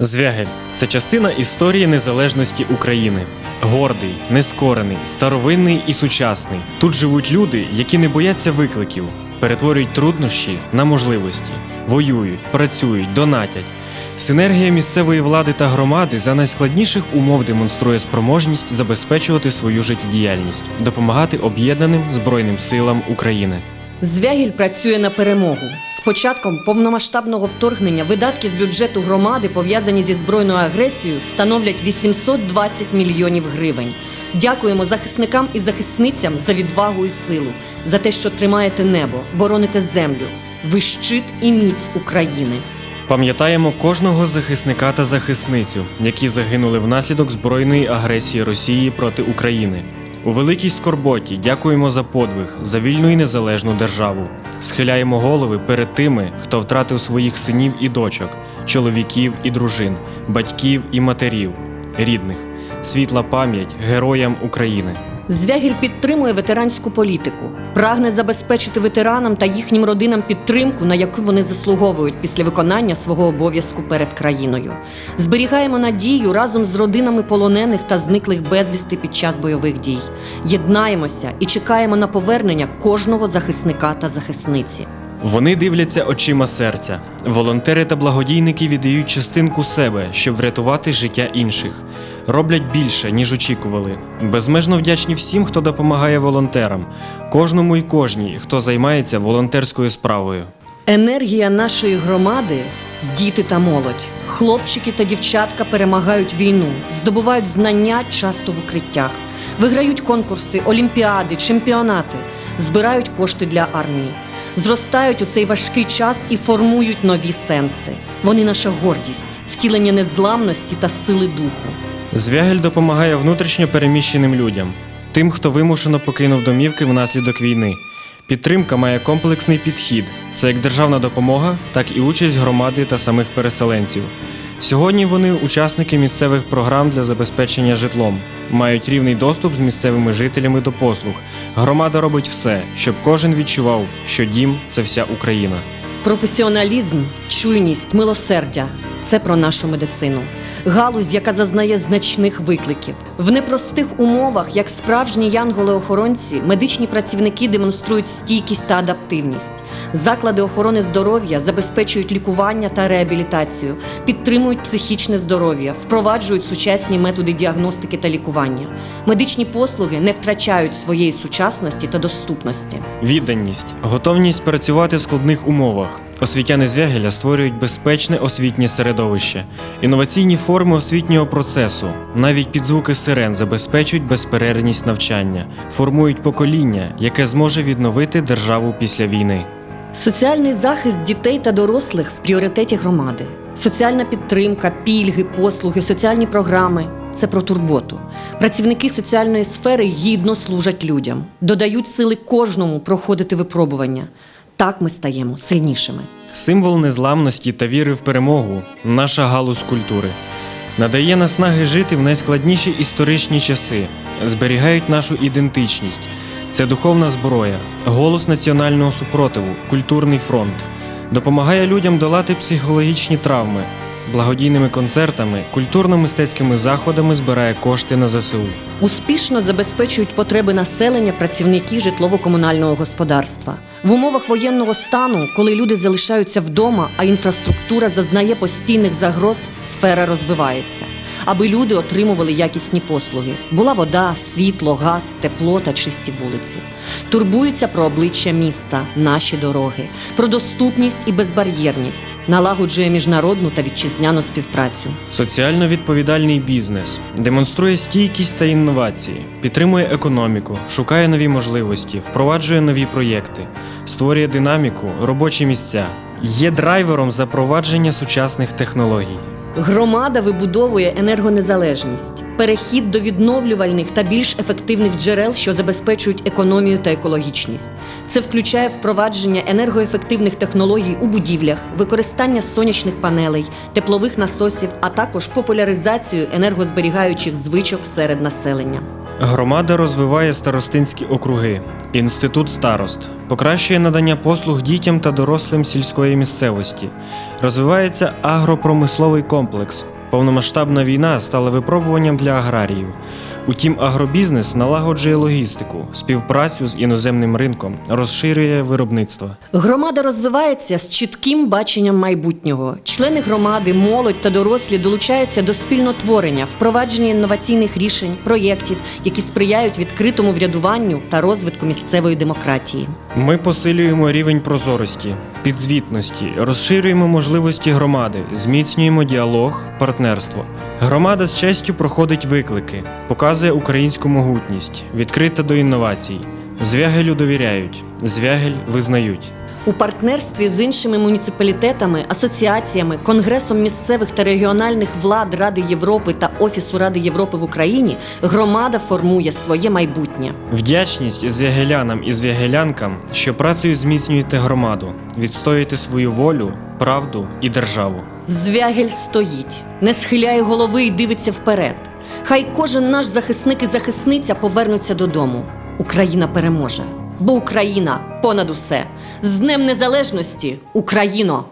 Звягель це частина історії незалежності України. Гордий, нескорений, старовинний і сучасний. Тут живуть люди, які не бояться викликів, перетворюють труднощі на можливості, воюють, працюють, донатять. Синергія місцевої влади та громади за найскладніших умов демонструє спроможність забезпечувати свою життєдіяльність, допомагати об'єднаним збройним силам України. Звягіль працює на перемогу. З початком повномасштабного вторгнення видатки з бюджету громади, пов'язані зі збройною агресією, становлять 820 мільйонів гривень. Дякуємо захисникам і захисницям за відвагу і силу, за те, що тримаєте небо, бороните землю. Ви щит і міць України. Пам'ятаємо кожного захисника та захисницю, які загинули внаслідок збройної агресії Росії проти України. У великій скорботі дякуємо за подвиг, за вільну і незалежну державу. Схиляємо голови перед тими, хто втратив своїх синів і дочок, чоловіків і дружин, батьків і матерів, рідних. Світла пам'ять героям України. Звягіль підтримує ветеранську політику, прагне забезпечити ветеранам та їхнім родинам підтримку, на яку вони заслуговують після виконання свого обов'язку перед країною. Зберігаємо надію разом з родинами полонених та зниклих безвісти під час бойових дій. Єднаємося і чекаємо на повернення кожного захисника та захисниці. Вони дивляться очима серця. Волонтери та благодійники віддають частинку себе, щоб врятувати життя інших. Роблять більше, ніж очікували. Безмежно вдячні всім, хто допомагає волонтерам, кожному і кожній, хто займається волонтерською справою. Енергія нашої громади діти та молодь. Хлопчики та дівчатка перемагають війну, здобувають знання часто в укриттях, виграють конкурси, олімпіади, чемпіонати, збирають кошти для армії, зростають у цей важкий час і формують нові сенси. Вони наша гордість, втілення незламності та сили духу. Звягель допомагає внутрішньо переміщеним людям, тим, хто вимушено покинув домівки внаслідок війни. Підтримка має комплексний підхід: це як державна допомога, так і участь громади та самих переселенців. Сьогодні вони учасники місцевих програм для забезпечення житлом, мають рівний доступ з місцевими жителями до послуг. Громада робить все, щоб кожен відчував, що дім це вся Україна. Професіоналізм, чуйність, милосердя це про нашу медицину. Галузь, яка зазнає значних викликів. В непростих умовах, як справжні янголи-охоронці, медичні працівники демонструють стійкість та адаптивність. Заклади охорони здоров'я забезпечують лікування та реабілітацію, підтримують психічне здоров'я, впроваджують сучасні методи діагностики та лікування. Медичні послуги не втрачають своєї сучасності та доступності. Відданість, готовність працювати в складних умовах. Освітяни Звягеля створюють безпечне освітнє середовище, інноваційні форми освітнього процесу, навіть під звуки сирен забезпечують безперервність навчання, формують покоління, яке зможе відновити державу після війни. Соціальний захист дітей та дорослих в пріоритеті громади. Соціальна підтримка, пільги, послуги, соціальні програми це про турботу. Працівники соціальної сфери гідно служать людям, додають сили кожному проходити випробування. Так ми стаємо сильнішими. Символ незламності та віри в перемогу наша галузь культури. Надає наснаги жити в найскладніші історичні часи, зберігають нашу ідентичність. Це духовна зброя, голос національного супротиву, культурний фронт. Допомагає людям долати психологічні травми. Благодійними концертами, культурно-мистецькими заходами збирає кошти на ЗСУ. Успішно забезпечують потреби населення працівники житлово-комунального господарства. В умовах воєнного стану, коли люди залишаються вдома, а інфраструктура зазнає постійних загроз, сфера розвивається. Аби люди отримували якісні послуги. Була вода, світло, газ, тепло та чисті вулиці. Турбуються про обличчя міста, наші дороги, про доступність і безбар'єрність, налагоджує міжнародну та вітчизняну співпрацю. Соціально відповідальний бізнес демонструє стійкість та інновації, підтримує економіку, шукає нові можливості, впроваджує нові проєкти, створює динаміку, робочі місця, є драйвером запровадження сучасних технологій. Громада вибудовує енергонезалежність, перехід до відновлювальних та більш ефективних джерел, що забезпечують економію та екологічність. Це включає впровадження енергоефективних технологій у будівлях, використання сонячних панелей, теплових насосів, а також популяризацію енергозберігаючих звичок серед населення. Громада розвиває старостинські округи, інститут старост, покращує надання послуг дітям та дорослим сільської місцевості. Розвивається агропромисловий комплекс. Повномасштабна війна стала випробуванням для аграріїв. Утім, агробізнес налагоджує логістику, співпрацю з іноземним ринком, розширює виробництво. Громада розвивається з чітким баченням майбутнього. Члени громади, молодь та дорослі долучаються до спільнотворення, впровадження інноваційних рішень, проєктів, які сприяють відкритому врядуванню та розвитку місцевої демократії. Ми посилюємо рівень прозорості, підзвітності, розширюємо можливості громади, зміцнюємо діалог, партнерство. Громада з честю проходить виклики, показує українську могутність, відкрита до інновацій. Звягелю довіряють, звягель визнають. У партнерстві з іншими муніципалітетами, асоціаціями, Конгресом місцевих та регіональних влад Ради Європи та Офісу Ради Європи в Україні громада формує своє майбутнє. Вдячність звягелянам і звягелянкам, що працею зміцнюєте громаду, відстоюєте свою волю, правду і державу. Звягель стоїть, не схиляє голови і дивиться вперед. Хай кожен наш захисник і захисниця повернуться додому. Україна переможе, бо Україна понад усе. З Днем Незалежності, Україно!